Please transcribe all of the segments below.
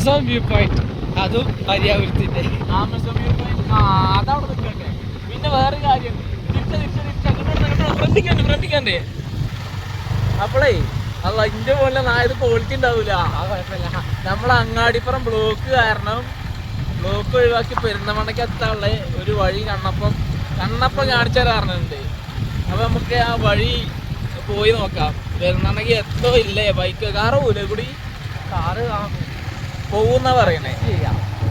Amazon view point അതും പര്യാവൃത്തിന്റെ Amazon view point ആ അതവിടെ നിൽക്കട്ടെ. പിന്നെ വേറെ കാര്യം. തിരിച്ച തിരിച്ച തിരിച്ച. അങ്ങോട്ട് അങ്ങോട്ട് ശ്രദ്ധിക്കണ്ടേ ശ്രദ്ധിക്കണ്ടേ അപ്പോളേ അല്ല ഇന്റെ പോലെ നായത് ക്വാളിറ്റി ഉണ്ടാവൂല. ആ കുഴപ്പമില്ല. നമ്മളെ അങ്ങാടിപ്പുറം ബ്ലോക്ക് കാരണം ബ്ലോക്ക് ഒഴിവാക്കി പെരുന്തമണ്ണയ്ക്ക് എത്താനുള്ള ഒരു വഴി കണ്ണപ്പം കണ്ണപ്പം കാണിച്ചു തരാറുണ്ട് അപ്പൊ നമുക്ക് ആ വഴി പോയി നോക്കാം. പെരുന്തമണ്ണയ്ക്ക് എത്തോ ഇല്ലേ? ബൈക്ക് കാറ് പോലേ കൂടി? കാറ് പോകുന്ന പറയണേ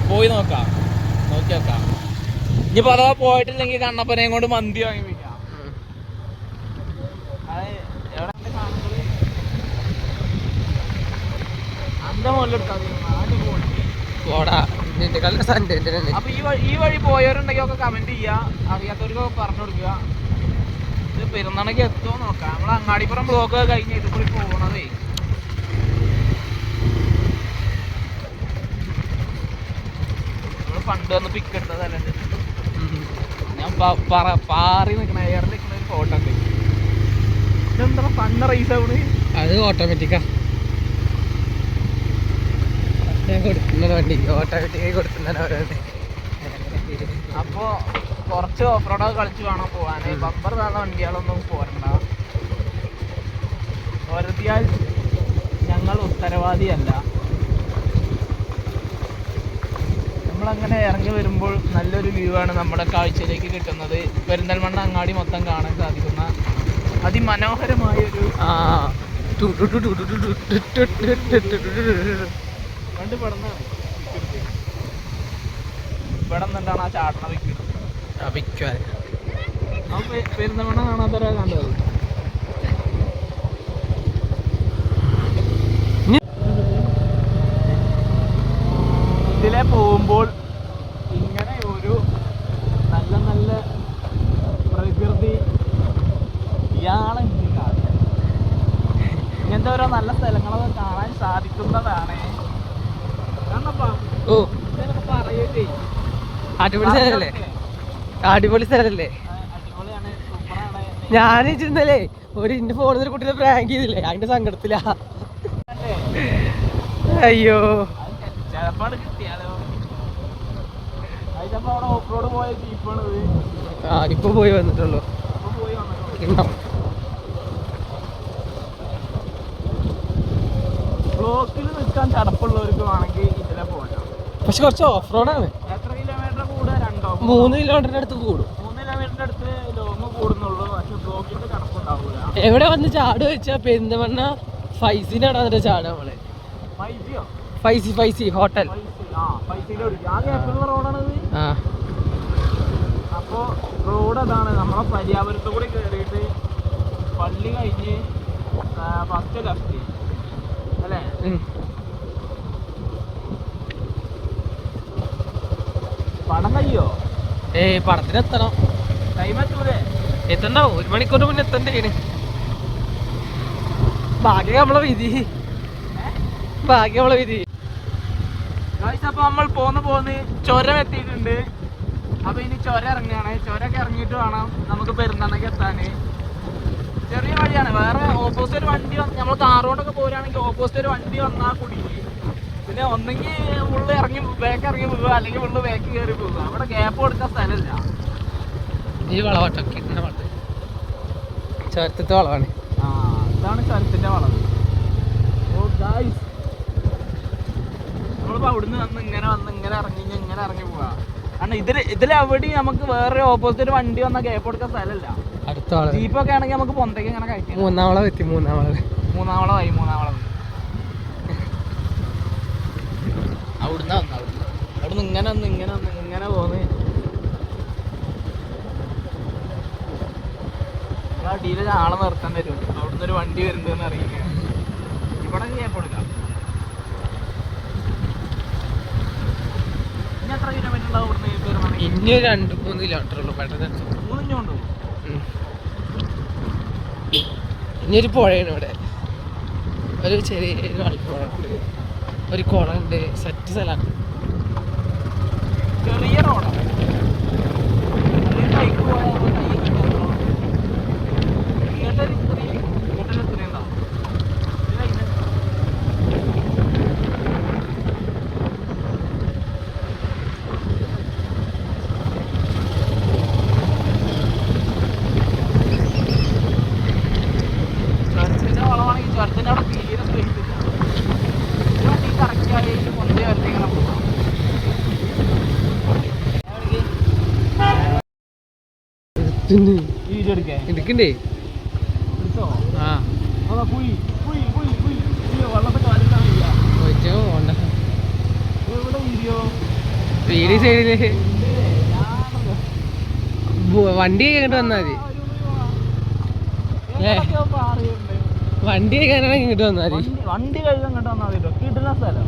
പോയി നോക്കാം. നോക്കി നോക്കാം ഇനിയിപ്പോ അഥവാ പോയിട്ടില്ലെങ്കിൽ കണ്ണപ്പനെയും കൊണ്ട് മന്തി വാങ്ങി വെക്കാം. അപ്പൊ ഈ വഴി ഈ വഴി പോയവരുണ്ടെങ്കിൽ ഒക്കെ കമന്റ് ചെയ്യാ. അറിയാത്തവർക്ക് പറഞ്ഞു കൊടുക്കുക. ഇത് പെരുന്നാണെങ്കിൽ എത്തുമോ നോക്കാം. നമ്മൾ അങ്ങാടിപ്പുറം ബ്ലോക്ക് കഴിഞ്ഞ് ഇത് കൂടി പോകണതേ നമ്മൾ പണ്ട് വന്ന് പിക്ക് എടുത്ത സ്ഥലമുണ്ട് ഞാൻ പറ- നിൽക്കണ എയറിൽ നിൽക്കണ ഒരു ഫോട്ടോ ഉണ്ട്. ഇതെന്താ പണ്ട് റൈസ് ആവണ്? അത് ഓട്ടോമാറ്റിക്കാ ഞാൻ കൊടുക്കുന്ന വണ്ടി. ഓട്ടോമാറ്റിക്കായി കൊടുക്കുന്ന ഓരോന്ന് അപ്പോ കുറച്ച് ഓഫ് റോഡൊക്കെ കളിച്ച് വേണം പോവാന്. ബമ്പർ താഴ്ന്ന വണ്ടികളൊന്നും പോരണ്ട. ഒരുതിയാൽ ഞങ്ങൾ ഉത്തരവാദിയല്ല. അങ്ങനെ ഇറങ്ങി വരുമ്പോൾ നല്ലൊരു വ്യൂ ആണ് നമ്മുടെ കാഴ്ചയിലേക്ക് കിട്ടുന്നത് പെരിന്തൽമണ്ണ അങ്ങാടി മൊത്തം കാണാൻ സാധിക്കുന്ന അതിമനോഹരമായൊരു പണ്ട് ആ ചാട്ടണ വിൽക്കുന്നത് പെരുന്തൽമണ്ണ കാണാത്തവരാ കണ്ടത് ഓ. അടിപൊളി സ്ഥലല്ലേ? അടിപൊളി സ്ഥലല്ലേ? ഞാൻ ഇച്ചിരുന്നല്ലേ ഒരു ഇന്റെ ഫോണിൽ ഒരു കുട്ടിയെ പ്രാങ്ക് ചെയ്തില്ലേ അതിന്റെ സങ്കടത്തില. അയ്യോ. ആ ഇപ്പൊ പോയി വന്നിട്ടുള്ളു. ബ്ലോക്കിൽ നിൽക്കാൻ ചടപ്പുള്ളവർക്ക് വേണമെങ്കിൽ ഇതിലെ പോകാം പക്ഷെ കുറച്ച് ഓഫ് റോഡാണ് മൂന്ന് കിലോമീറ്ററിന്റെ അടുത്ത് കൂടും. എവിടെ വന്ന് ചാട് വെച്ചാ പെരിന്തമണ്ണ ഫൈസിനാണ് അതിന്റെ ചാട് നമ്മൾ. ഫൈസി ഫൈസി ഹോട്ടൽ. ആ അപ്പോ റോഡ് നമ്മളെ പരിയാപുരത്ത് കൂടി കേറിയിട്ട് പള്ളി കഴിഞ്ഞ് ഫസ്റ്റ് ലെഫ്റ്റ് അല്ലേ? പണം കഴിയോ? ഏയ് പടത്തിന് എത്തണം ടൈം എത്തൂലേ? എത്തണ്ടാവും. ഒരു മണിക്കൂർ മുന്നേ എത്തണ്ടേന് ഭാഗ്യം നമ്മളെ വിധി. ഭാഗ്യം നമ്മളെ വിധി. ഗൈസ് അപ്പോൾ നമ്മൾ പോന്ന് പോന്ന് ചുരം എത്തിയിട്ടുണ്ട്. അപ്പോൾ ഇനി ചുരം ഇറങ്ങുകയാണ്. ചുരമൊക്കെ ഇറങ്ങിയിട്ട് വേണം നമുക്ക് പെരുന്നാളൊക്കെ എത്താന്. ചെറിയ വഴിയാണ്. വേറെ ഓപ്പോസിറ്റ് ഒരു വണ്ടി നമ്മൾ കാറുകൊണ്ടൊക്കെ പോരുകയാണെങ്കിൽ ഓപ്പോസിറ്റ് ഒരു വണ്ടി വന്നാൽ കൂടി പിന്നെ ഒന്നെങ്കിൽ ഉള്ളിൽ ഇറങ്ങി ബാക്ക് ഇറങ്ങി പോവുക. അല്ലെങ്കിൽ ഉള്ളിൽ ബാക്ക് കയറി പോവുക. അവിടെ ഗ്യാപ്പ് കൊടുക്കാൻ സ്ഥലമില്ല. ഈ വളവട്ടൊക്കെ ഇങ്ങനെ വളർത്തി ചോരത്തത്തെ വളവാണ്. ആ ഇതാണ് ചുരത്തിന്റെ വളവ്. ഓ ഗായ്സ് നമ്മളിപ്പോൾ അവിടുന്ന് വന്ന് ഇങ്ങനെ വന്ന് ഇങ്ങനെ ഇറങ്ങി ഇങ്ങനെ ഇറങ്ങി പോവാ കാരണം ഇതിൽ ഇതിലെവിടെയും നമുക്ക് വേറെ ഓപ്പോസിറ്റ് വണ്ടി വന്നാൽ ഗ്യാപ്പ് കൊടുക്കാൻ സ്ഥലമില്ല. അടുത്ത ജീപ്പൊക്കെ ആണെങ്കിൽ നമുക്ക് പൊന്തയ്ക്ക് ഇങ്ങനെ കഴിക്കാം മൂന്നാമളെ പറ്റി എത്തി മൂന്നാമളെ മൂന്നാമളമായി മൂന്നാമളം അവിടുന്ന് വന്ന അവിടുന്ന്. അവിടുന്ന് ഇങ്ങനെ വന്ന് ഇങ്ങനെ വന്ന് ഇങ്ങനെ പോന്ന്. അടിയിൽ ആളെ നിർത്താൻ വരും. അവിടുന്ന് ഒരു വണ്ടി വരുന്നുണ്ടെന്ന് അറിയില്ല. ഇവിടെ ഞാൻ കൊടുക്കാം ഇനി എത്ര കിലോമീറ്റർ ഉണ്ടാവും ഇവിടുന്ന് പെരുമാണെങ്കിൽ ഇനി ഒരു രണ്ട് മൂന്ന് കിലോമീറ്റർ ഉള്ളൂ. പെട്ടെന്ന് മൂന്ന്. ഇനി ഒരു പുഴയാണ് ഇവിടെ. ഒരു ചെറിയ ഒരു ഉണ്ട് ഒരു കുളമുണ്ട് സെറ്റ് സ്ഥലമാണ്. ചെറിയ റോഡാണ് ബൈക്ക് പോയാൽ ഇങ്ങോട്ടൊരു ഇത്തിരി ഇങ്ങോട്ടൊരു ഇത്തിരി ഉണ്ടാവും ഇത് കഴിഞ്ഞ് എടുത്തുണ്ട് ഈ വീഡിയോ എടുക്കാൻ എടുക്കണ്ടേ എടുത്തോ ആ അതാ പോയി പോയി പോയി പോയി അയ്യോ വെള്ളത്തെ കാലിട്ടാ വയ്യ ഒറ്റ പോണ്ട വീട് സൈഡിൽ വണ്ടി ഇങ്ങോട്ട് വന്നാൽ മതി. വണ്ടി കഴിഞ്ഞാൽ ഇങ്ങോട്ട് വന്നാൽ മതി. വണ്ടി കഴിഞ്ഞാൽ ഇങ്ങോട്ട് വന്നാൽ മതി കിട്ടുന്ന സ്ഥലം.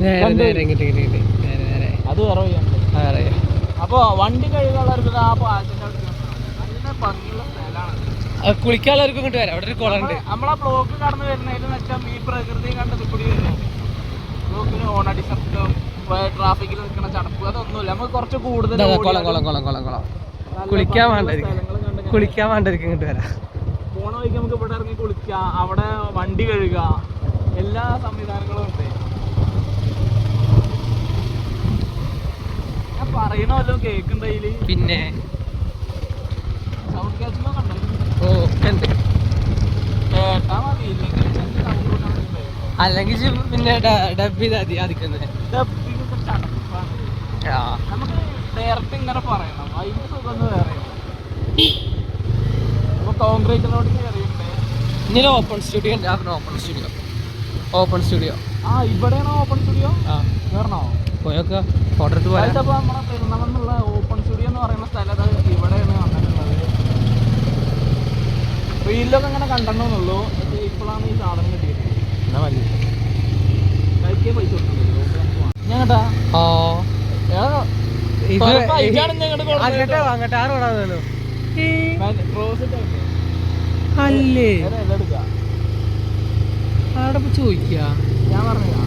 നേരെ. നേരെ ഇങ്ങോട്ട് ഇങ്ങോട്ട് ഇങ്ങോട്ട്. നേരെ നേരെ. അത് പറയാം വഴിയാണ് ആ, അറിയാം അപ്പൊ വണ്ടി കഴുകാനുള്ളവർക്ക് ആ പാലത്തിന്റെ അവിടെ നല്ല ഭംഗിയുള്ള സ്ഥലമാണ് കുളിക്കാനുള്ളവർക്കും ഇങ്ങോട്ട് വരാം. അവിടെ ഒരു കുളമുണ്ട് നമ്മളാ ബ്ലോക്ക് കടന്നു വരുന്നതിന് വെച്ചാൽ ഈ പ്രകൃതി കണ്ടത് കൂടി വരുന്നത് ബ്ലോക്കിന് ഓണടി ശബ്ദം ട്രാഫിക്കിൽ നിൽക്കുന്ന ചടപ്പ് അതൊന്നുമില്ല. നമുക്ക് കുറച്ച് കൂടുതൽ കുളിക്കാൻ വേണ്ടായിരിക്കും കുളിക്കാൻ വേണ്ടവർക്ക് ഇങ്ങോട്ട് വരാം. പോണ വഴിക്ക് നമുക്ക് ഇവിടെ ഇറങ്ങി കുളിക്കാം. അവിടെ വണ്ടി കഴുകാം. എല്ലാ സംവിധാനങ്ങളും ഉണ്ട് ഞാൻ പറയണ വല്ലതും കേക്കുണ്ടതിൽ പിന്നെ. ഓ എന്ത്? അല്ലെങ്കിൽ പിന്നെ ഡബ് ഡയറക്റ്റ് ഇങ്ങനെ പറയണം. അതിന്റെ സുഖം വേറെ കയറിയിട്ടുണ്ട് ഇനി ഓപ്പൺ സ്റ്റുഡിയോ ഉണ്ട്. ഓപ്പൺ സ്റ്റുഡിയോ ഓപ്പൺ സ്റ്റുഡിയോ ആ ഇവിടെയാണോ ഓപ്പൺ സ്റ്റുഡിയോ ആ. കയറണോ പോയൊക്കെ ഫോട്ടോ എടുത്ത് നമ്മുടെ പെരുന്നമെന്നുള്ള ഓപ്പൺ സ്റ്റുഡിയോ എന്ന് പറയുന്ന സ്ഥലം ഇവിടെയാണ് വന്നിട്ടുള്ളത്. റീലിലൊക്കെ ഇങ്ങനെ കണ്ടെന്നുള്ളൂ ഇപ്പോഴാണ് ഈ സാധനം കിട്ടിയത്. എന്നാ മതി. കഴിക്കേ പൈസ കേട്ടാ? ഓ ഇത് അങ്ങോട്ട് ആറ് അല്ലേ? ഞാൻ പറഞ്ഞതാ.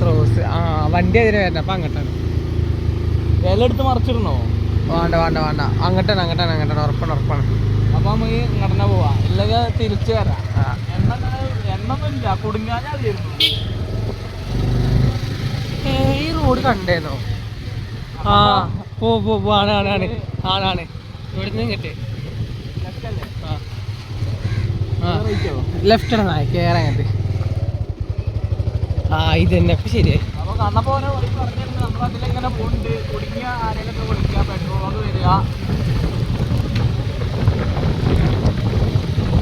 ത്രോസ് ആ വണ്ടി അതിന് വരണം. അപ്പൊ അങ്ങോട്ടാണ്. ഇല എടുത്ത് മറിച്ചിടണോ വേണ്ട വേണ്ട വേണ്ട. അങ്ങോട്ടാണ് അങ്ങോട്ടാണ് അങ്ങോട്ടാണ്. ഉറപ്പാണ് ഉറപ്പാണ്. അപ്പൊ നമുക്ക് ഇങ്ങടനെ പോവാ. ഇല്ലെങ്കിൽ തിരിച്ചു വരാം. എണ്ണ എണ്ണൊന്നുമില്ല കുടുങ്ങാൻ ആയിരുന്നു ഈ റോഡ് കണ്ടേനോ ആ പോ പോ പോ. ആണ് ആണ് ആണ്. ആണാണ് ഇവിടുന്ന് കിട്ടി ലെഫ്റ്റ് ആണ്. കേറാൻ അങ്ങോട്ട് ആ ഇത് തന്നെ അപ്പൊ ശരിയായി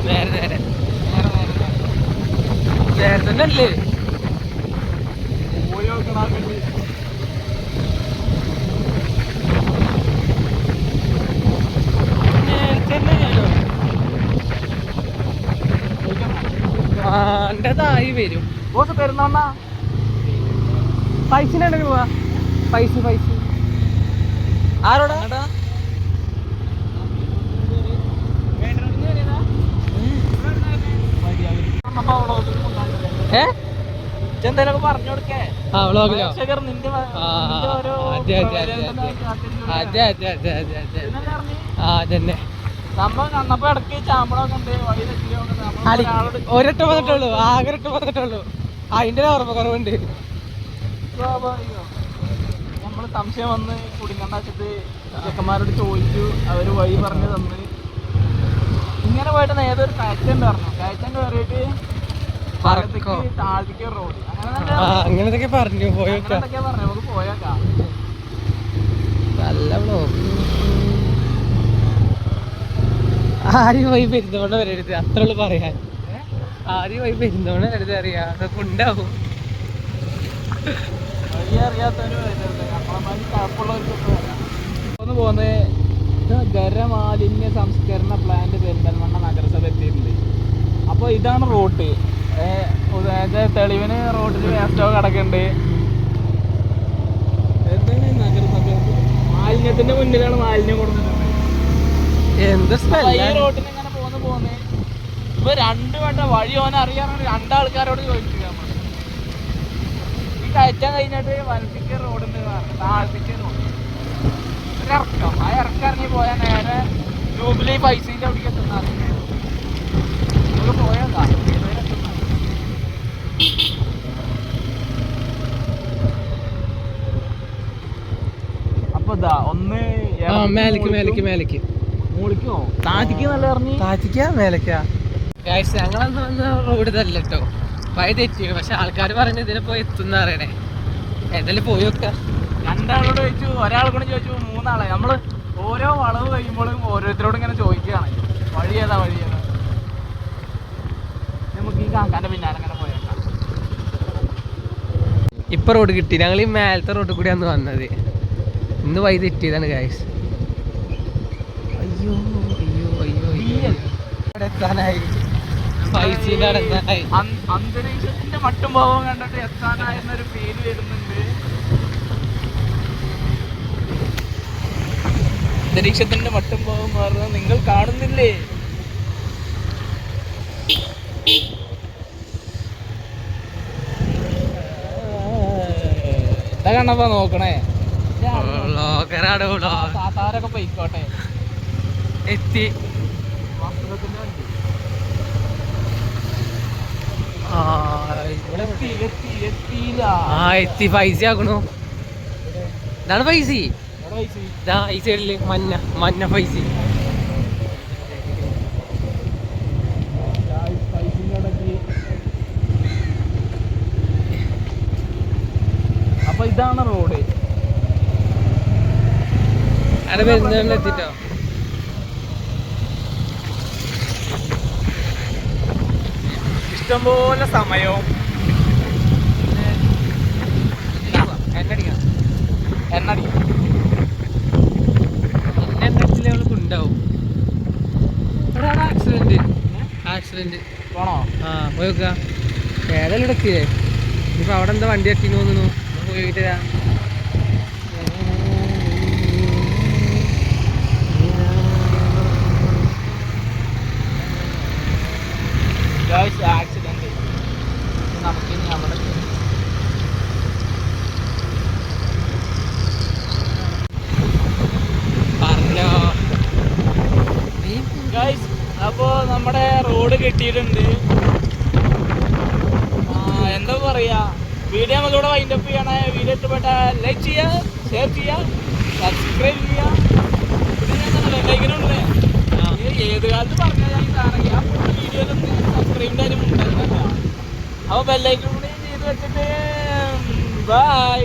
നേരെ നേരെ. നേരെ തന്നെ അല്ലേ പോയി നോക്കണാക്കണ്ട് നേരെ തന്നെയാണോ ആ എന്റെതായി വരും. ബോസ് പെരുന്നാണ്ണ പൈസ പോവാ. പൈസ പൈസ. ആരോടാ? ഏ? എന്തേലൊക്കെ പറഞ്ഞു കൊടുക്കേ. ആ വ്ളോഗിലോ അതെ, അതെ, അതെ, അതെ. അതെ അതെ അതെ ആ അതന്നെ. ഒരൊറ്റ വന്നിട്ടുള്ളൂ ആകെ ഒരൊറ്റ വന്നിട്ടുള്ളൂ അതിന്റെ ഓർമ്മ കുറവുണ്ട് നമ്മൾ സംശയം വന്ന് കുടുങ്ങണ്ട വെച്ചിട്ട് ചെക്കന്മാരോട് ചോദിച്ചു. അവർ വഴി പറഞ്ഞു തന്ന്. ഇങ്ങനെ പോയിട്ട് ഏതൊരു കയറ്റം പറഞ്ഞു കയറ്റം കയറിയിട്ട്? താഴത്തേക്ക് റോഡ്. അങ്ങനെ പറഞ്ഞു പോയോക്ക. പറഞ്ഞു. നമുക്ക് പോയേക്കാം. നല്ല വ്ളോഗ് ആരും പോയി പെരുന്തോണ വരരുത് അത്ര ഉള്ളു പറയാൻ. ആരും പോയി പെരുന്തോണ വരരുത് അറിയാ. അതൊക്കെ ഉണ്ടാവും. ഒന്ന് പോകുന്നത് ഖരമാലിന്യ സംസ്കരണ പ്ലാന്റ് പെരിന്തൽമണ്ണ നഗരസഭ എത്തിയിട്ടുണ്ട്. അപ്പോൾ ഇതാണ് റോഡ് തെളിവിന് റോഡിൽ വേസ്റ്റോ കിടക്കുന്നുണ്ട് നഗരസഭ? മാലിന്യത്തിന്റെ മുന്നിലാണ് മാലിന്യം കൊടുത്തിട്ടുണ്ട് എന്ത് അപ്പൊ ഈ സ്മെല്ല റോഡിൽ ഇങ്ങനെ പോന്ന് പോന്ന് ഇപ്പൊ രണ്ട് വേണ്ട വഴി ഓൻ അറിയാറാണ് രണ്ടാൾക്കാരോട് ചോദിക്കുക നമ്മൾ ഈ കയറ്റാൻ കഴിഞ്ഞിട്ട് വലത്തേക്ക് റോഡിന് താഴത്തേക്ക് റോഡ് ഒരു ഇറക്കം. ആ ഇറക്കം ഇറങ്ങി പോയാൽ നേരെ ജൂബിലി പൈസന്റെ അവിടേക്ക് എത്തുന്ന നമുക്ക് പോയേക്കാം ഏതുവരെ എത്തുന്ന? അപ്പൊ ഇതാ ഒന്ന് മേലേക്ക് മേലേക്ക്. ഞങ്ങളന്ന് വന്ന റോഡ് ഇതല്ല കേട്ടോ വഴി തെറ്റിയാണ് പക്ഷെ ആൾക്കാർ പറയുന്നത് ഇതിനെ പോയി എത്തുന്ന അറിയണേ ഏതായാലും പോയി നോക്ക. രണ്ടാളോട് ചോദിച്ചു ഒരാളോട് കൂടെ ചോദിച്ചു മൂന്നാളെ. നമ്മൾ ഓരോ വളവ് കഴിയുമ്പോഴും ഓരോരുത്തരോട് ഇങ്ങനെ ചോദിക്കുകയാണ്. വഴി ഏതാ വഴി ഏതാ? നമുക്ക് ഈ കാക്കാന്റെ പിന്നാലെ അങ്ങനെ പോയേക്കാം ഇപ്പൊ റോഡ് കിട്ടി. ഞങ്ങൾ ഈ മേലത്തെ റോഡിൽ കൂടിയാണ് വന്നത്. ഇന്ന് വഴി തെറ്റിയതാണ് ഗായ്സ് അയ്യോ അയ്യോ അയ്യോ അയ്യോ. എത്താനായി അന്തരീക്ഷത്തിന്റെ മട്ടും ഭാവം കണ്ടിട്ട് എത്താനായെന്നൊരു ഫീൽ വരുന്നുണ്ട്. അന്തരീക്ഷത്തിന്റെ മട്ടും ഭാവം മാറുന്നത് നിങ്ങൾ കാണുന്നില്ലേ? എന്താ കണ്ടപ്പോ നോക്കണേ? ബ്ലോഗറാണ് ബ്ലോഗ് താത്താരൊക്കെ പൊയ്ക്കോട്ടെ. എത്തി. ആ, എത്തി പൈസ ആക്കണു. ഇതാണ് പൈസ. ഇതാ ഈ സൈഡിൽ മഞ്ഞ മഞ്ഞ പൈസ. അപ്പൊ ഇതാണ് റോഡ്. അവിടെ വരുന്നവരിൽ ഇഷ്ടംപോലെ സമയവും. എണ്ണടിക്കാം എന്നെ എണ്ണടിച്ചില്ല അവൾക്ക് ഉണ്ടാവും ആക്സിഡന്റ് ആക്സിഡന്റ് പോണോ? ആ പോയി നോക്കുക ഏതെല്ലാം ഇടക്കില്ലേ അവിടെ എന്താ വണ്ടി എത്തി തോന്നുന്നു. പോയിട്ട് വരാം. ആക്സിഡന്റ് നമുക്ക് ഇനി അവിടെ പറഞ്ഞോ ഗൈസ് അപ്പോ നമ്മുടെ റോഡ് കിട്ടിയിട്ടുണ്ട്. എന്താ പറയാ? വീഡിയോ നമ്മളിവിടെ വൈൻഡപ്പ് ചെയ്യണേ. വീഡിയോ ഇഷ്ടപ്പെട്ട ലൈക്ക് ചെയ്യുക ഷെയർ ചെയ്യുക സബ്സ്ക്രൈബ് ചെയ്യുക പിന്നെ ഏത് കാലത്ത് പറഞ്ഞാൽ ഞാൻ ഇതാണെങ്കിൽ ആ വീഡിയോയിലൊന്നും സബ്സ്ക്രൈബിന്റെ അപ്പോൾ ചെയ്ത് വെച്ചിട്ട് ബൈ